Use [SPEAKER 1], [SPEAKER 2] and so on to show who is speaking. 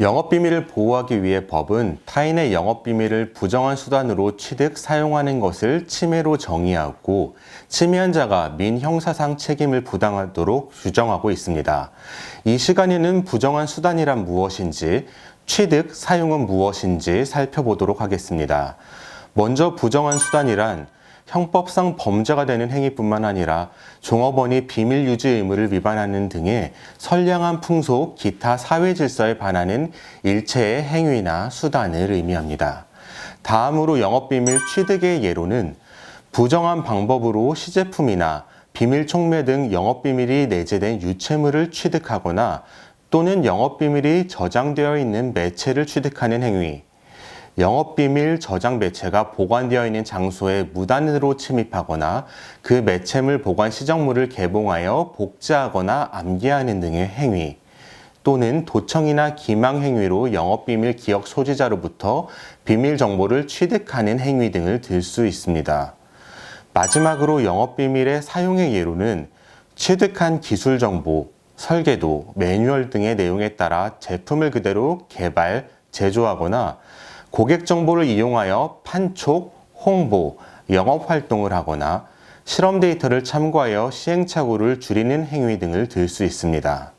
[SPEAKER 1] 영업비밀을 보호하기 위해 법은 타인의 영업비밀을 부정한 수단으로 취득, 사용하는 것을 침해로 정의하고 침해한 자가 민형사상 책임을 부당하도록 규정하고 있습니다. 이 시간에는 부정한 수단이란 무엇인지, 취득, 사용은 무엇인지 살펴보도록 하겠습니다. 먼저 부정한 수단이란 형법상 범죄가 되는 행위뿐만 아니라 종업원이 비밀 유지 의무를 위반하는 등의 선량한 풍속, 기타 사회 질서에 반하는 일체의 행위나 수단을 의미합니다. 다음으로 영업비밀 취득의 예로는 부정한 방법으로 시제품이나 비밀 촉매 등 영업비밀이 내재된 유체물을 취득하거나 또는 영업비밀이 저장되어 있는 매체를 취득하는 행위, 영업비밀 저장 매체가 보관되어 있는 장소에 무단으로 침입하거나 그 매체물 보관 시정물을 개봉하여 복제하거나 암기하는 등의 행위 또는 도청이나 기망 행위로 영업비밀 기억 소지자로부터 비밀 정보를 취득하는 행위 등을 들 수 있습니다. 마지막으로 영업비밀의 사용의 예로는 취득한 기술 정보, 설계도, 매뉴얼 등의 내용에 따라 제품을 그대로 개발, 제조하거나 고객 정보를 이용하여 판촉, 홍보, 영업 활동을 하거나 실험 데이터를 참고하여 시행착오를 줄이는 행위 등을 들 수 있습니다.